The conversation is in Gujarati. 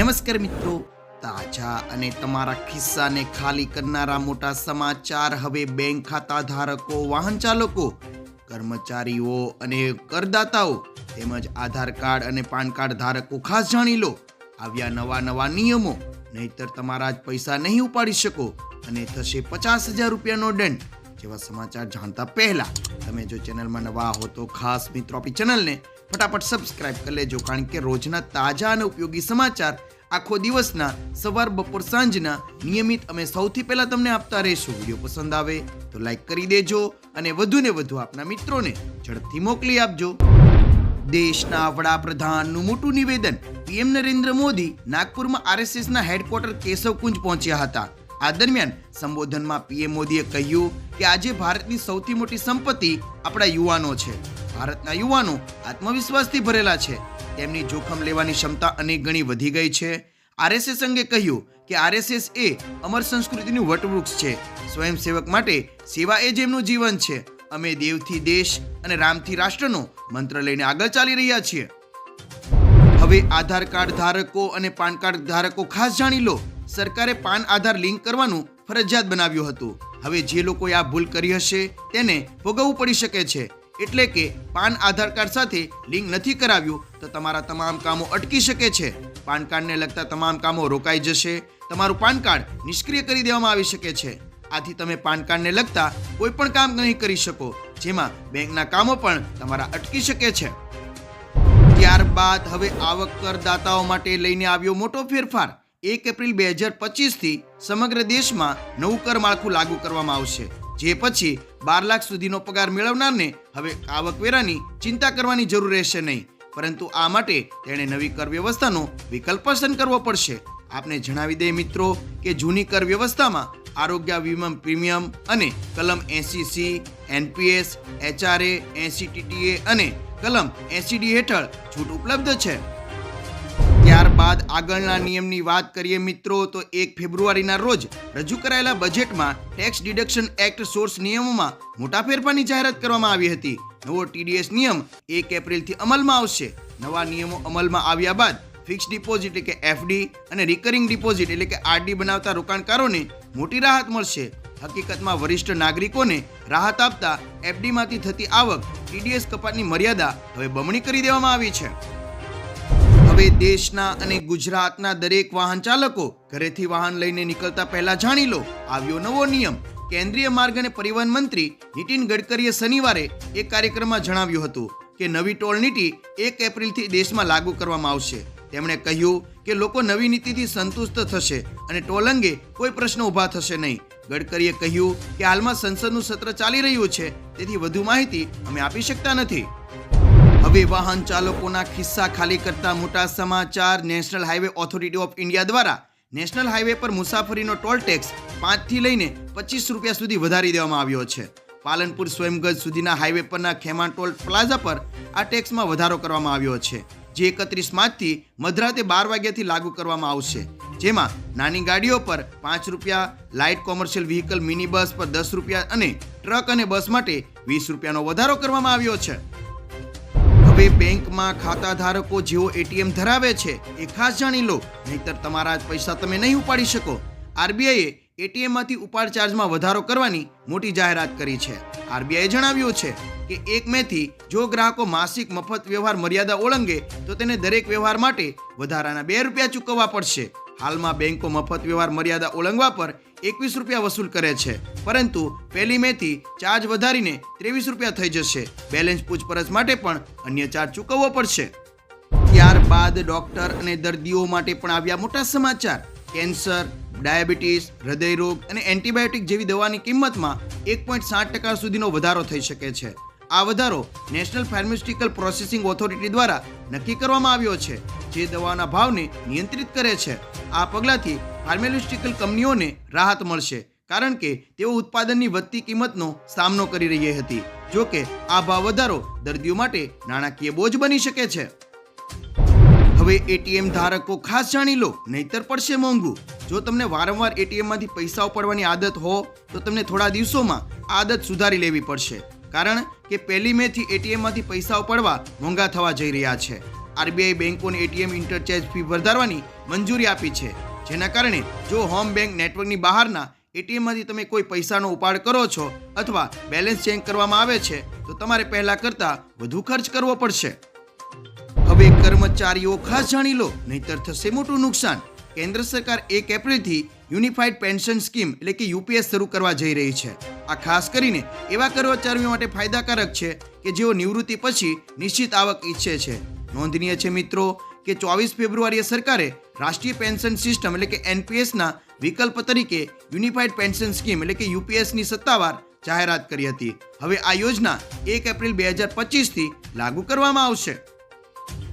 નમસ્કાર મિત્રો, તાજા અને તમારા ખિસ્સાને ખાલી કરનારા મોટા સમાચાર હવે બેંક ખાતા ધારકો, વાહન ચાલકો, કર્મચારીઓ અને કરદાતાઓ તેમજ આધાર કાર્ડ અને પાન કાર્ડ ધારકો ખાસ જાણી લો. આવ્યા નવા નવા નિયમો, નહીતર તમારા જ પૈસા નહીં ઉપાડી શકો અને થશે પચાસ હજાર રૂપિયાનો દંડ. જેવા સમાચાર જાણતા પહેલા તમે જો ચેનલમાં નવા હો તો ખાસ મિત્રો આપણી ચેનલને ફટાફટ સબસ્ક્રાઇબ કરી લેજો, કારણ કે રોજના તાજા અને ઉપયોગી સમાચાર આખો દિવસના, સવાર, બપોર, સાંજના નિયમિત અમે સૌથી પહેલા તમને આપતા રહીશું. વીડિયો પસંદ આવે તો લાઈક કરી દેજો અને વધુ ને વધુ આપના મિત્રોને ઝડપથી મોકલી આપજો. દેશના વડાપ્રધાનનું મોટું નિવેદન પીએમ નરેન્દ્ર મોદી નાગપુરમાં આરએસએસના હેડક્વાર્ટર કેશવકુંજ પહોંચ્યા હતા. આ દરમિયાન સંબોધનમાં પીએમ મોદીએ કહ્યું કે આજે ભારતની સૌથી મોટી સંપત્તિ આપણા યુવાનો છે. ભારતના યુવાનો આત્મવિશ્વાસથી ભરેલા છે. તેમની જોખમ લેવાની ક્ષમતા અનેક ગણી વધી ગઈ છે. આરએસએસ અંગે કહ્યું કે આરએસએસ એ અમર સંસ્કૃતિનું વટવૃક્ષ છે. સ્વયંસેવક માટે સેવા એ જ એમનું જીવન છે. અમે દેવથી દેશ અને રામથી રાષ્ટ્રનો મંત્ર લઈને આગળ ચાલી રહ્યા છીએ. હવે આધાર કાર્ડ ધારકો અને પાન કાર્ડ ધારકો ખાસ જાણી લો. સરકારે પાન આધાર લિંક કરવાનું ફરજિયાત બનાવ્યું હતું. હવે જે લોકોએ આ ભૂલ કરી હશે, તેને ભોગવવું પડી શકે છે. એટલે કે પાન આધાર કાર્ડ સાથે લિંક નથી કરાવ્યું, તો તમારા તમામ કામો અટકી શકે છે. પાન કાર્ડને લગતા તમામ કામો રોકાઈ જશે. તમારું પાન કાર્ડ નિષ્ક્રિય કરી દેવામાં આવી શકે છે. આથી તમે પાન કાર્ડને લગતા કોઈ પણ કામ નહીં કરી શકો, જેમાં બેંકના કામો પણ તમારા અટકી શકે છે. ત્યારબાદ હવે આવક કરદાતાઓ માટે લઈને આવ્યો મોટો ફેરફાર. એક એપ્રિલ બે હજાર પચીસથી સમગ્ર દેશમાં નવું કર માળખું લાગુ કરવામાં આવશે, જે પછી બાર લાખ સુધીનો પગાર મેળવનારને હવે આવકવેરાની ચિંતા કરવાની જરૂર રહેશે નહીં. પરંતુ આ માટે તેણે નવી કર વ્યવસ્થાનો વિકલ્પ પસંદ કરવો પડશે. આપને જણાવી દઈએ મિત્રો કે જૂની કર વ્યવસ્થામાં આરોગ્ય વીમા પ્રીમિયમ અને કલમ એસી સી એનપીએસ એચઆરએ એસીટીટીએ અને કલમ એસીડી હેઠળ છૂટ ઉપલબ્ધ છે. ત્યારબાદ આગળના નિયમની વાત કરીએ મિત્રો, તો એક ફેબ્રુઆરીના રોજ રજૂ કરાયેલા બજેટમાં ટેક્સ ડિડક્શન એક્ટ સોર્સ નિયમોમાં મોટા ફેરફારની જાહેરાત કરવામાં આવી હતી. નવો ટીડીએસ નિયમ એક એપ્રિલથી અમલમાં આવશે. નવા નિયમો અમલમાં આવ્યા બાદ ફિક્સ ડિપોઝિટ એટલે કે એફડી અને રિકરિંગ ડિપોઝિટ એટલે કે આરડી બનાવતા રોકાણકારોને મોટી રાહત મળશે. હકીકતમાં વરિષ્ઠ નાગરિકોને રાહત આપતા એફડીમાંથી થતી આવક ટીડીએસ કપાતની મર્યાદા હવે બમણી કરી દેવામાં આવી છે. હવે દેશના અને ગુજરાતના દરેક વાહન ચાલકો ઘરેથી વાહન લઈને નીકળતા પહેલા જાણી લો. આવ્યો નવો નિયમ. કેન્દ્રીય માર્ગ અને પરિવહન મંત્રી નીતિન ગડકરીએ શનિવારે એક કાર્યક્રમમાં જણાવ્યું હતું કે નવી ટોલ નીતિ એક એપ્રિલથી દેશમાં લાગુ કરવામાં આવશે. તેમણે કહ્યું કે લોકો નવી નીતિથી સંતુષ્ટ થશે અને ટોલ અંગે કોઈ પ્રશ્ન ઊભા થશે નહીં. ગડકરીએ કહ્યું કે હાલમાં સંસદનું સત્ર ચાલી રહ્યું છે, તેથી વધુ માહિતી અમે આપી શકતા નથી. હવે વાહન ચાલકોના ખિસ્સા ખાલી કરતા મોટા સમાચાર. National highway authority of India દ્વારા નેશનલ હાઈવે પર મુસાફરીનો ટોલ ટેક્સ પાંચથી લઈને પચીસ રૂપિયા સુધી વધારી દેવામાં આવ્યો છે. પાલનપુર સ્વયંગજ સુધીના હાઈવે પરના ખેમા ટોલ પ્લાઝા પર આ ટેક્સમાં વધારો કરવામાં આવ્યો છે, જે એકત્રીસ માર્ચથી મધરાતે બાર વાગ્યાથી લાગુ કરવામાં આવશે. જેમાં નાની ગાડીઓ પર પાંચ રૂપિયા, light commercial vehicle mini bus પર દસ રૂપિયા અને ટ્રક અને બસ માટે વીસ રૂપિયાનો વધારો કરવામાં આવ્યો છે. હવે બેંકમાં ખાતા ધારકો જેઓ એટીએમ ધરાવે છે, એ ખાસ જાણી લો. નહીતર તમારા પૈસા તમે નહીં ઉપાડી શકો. આરબીઆઈએ એટીએમમાંથી ઉપાડ ચાર્જમાં વધારો કરવાની મોટી જાહેરાત કરી છે. આરબીઆઈએ જણાવ્યું છે કે એક મેથી જો ગ્રાહકો માસિક મફત વ્યવહાર મર્યાદા ઓળંગે, તો તેને દરેક વ્યવહાર માટે વધારાના બે રૂપિયા ચૂકવવા પડશે. હાલમાં બેંકો મફત વ્યવહાર મર્યાદા ઓળંગવા પર એકવીસ રૂપિયા વસૂલ કરે છે. પરંતુ પહેલી મેથી ચાર્જ વધારીને ત્રેવીસ રૂપિયા થઈ જશે. બેલેન્સ પૂછપરછ માટે પણ અન્ય ચાર્જ ચૂકવવો પડશે. ત્યારબાદ ડોક્ટર અને દર્દીઓ માટે પણ આવ્યા મોટા સમાચાર. કેન્સર, ડાયાબિટીસ, હૃદયરોગ અને એન્ટીબાયોટિક જેવી દવાની કિંમતમાં એક પોઈન્ટ સાત ટકા સુધીનો વધારો થઈ શકે છે. આ વધારો નેશનલ ફાર્માસ્યુટિકલ પ્રોસેસિંગ ઓથોરિટી દ્વારા નક્કી કરવામાં આવ્યો છે, જે દવાના ભાવને નિયંત્રિત કરે છે. આ પગલાંથી ફાર્માસ્યુટિકલ કંપનીઓને રાહત મળશે, કારણ કે તેઓ ઉત્પાદનની વધતી કિંમતનો સામનો કરી રહી હતી. જો કે, આ ભાવ વધારો દર્દીઓ માટે નાણાકીય બોજ બની શકે છે. હવે એટીએમ ધારકો ખાસ જાણી લો, નહીતર પડશે મોંઘું. જો તમને વારંવાર એટીએમમાંથી પૈસા ઉપાડવાની આદત હો, તો તમને થોડા દિવસોમાં આદત સુધારી લેવી પડશે. કારણ કે પહેલી મેથી એટીએમમાંથી પૈસા ઉપાડવા મોંઘા થવા જઈ રહ્યા છે. આરબીઆઈ બેંકોને એટીએમ ઇન્ટરચેન્જ ફી વધારવાની મંજૂરી આપી છે. જેના કારણે જો હોમ બેંક નેટવર્કની બહારના એટીએમમાંથી તમે કોઈ પૈસાનો ઉપાડ કરો છો અથવા બેલેન્સ ચેક કરવામાં આવે છે, તો તમારે પહેલા કરતાં વધુ ખર્ચ કરવો પડશે. હવે કર્મચારીઓ ખાસ જાણી લો, નહીતર થશે મોટું નુકસાન. કેન્દ્ર સરકાર એક એપ્રિલથી યુનિફાઈડ પેન્શન સ્કીમ એટલે કે યુપીએસ શરૂ કરવા જઈ રહી છે. આ ખાસ કરીને એવા કર્મચારીઓ માટે ફાયદાકારક છે કે જેઓ નિવૃત્તિ પછી નિશ્ચિત આવક ઈચ્છે છે. નોંધનીય છે મિત્રો કે ચોવીસ ફેબ્રુઆરીએ સરકારે રાષ્ટ્રીય પેન્શન સિસ્ટમ એટલે કે એનપીએસના વિકલ્પ તરીકે યુનિફાઈડ પેન્શન સ્કીમ એટલે કે યુપીએસની સત્તાવાર જાહેરાત કરી હતી. હવે આ યોજના એક એપ્રિલ બે હજાર પચીસથી લાગુ કરવામાં આવશે.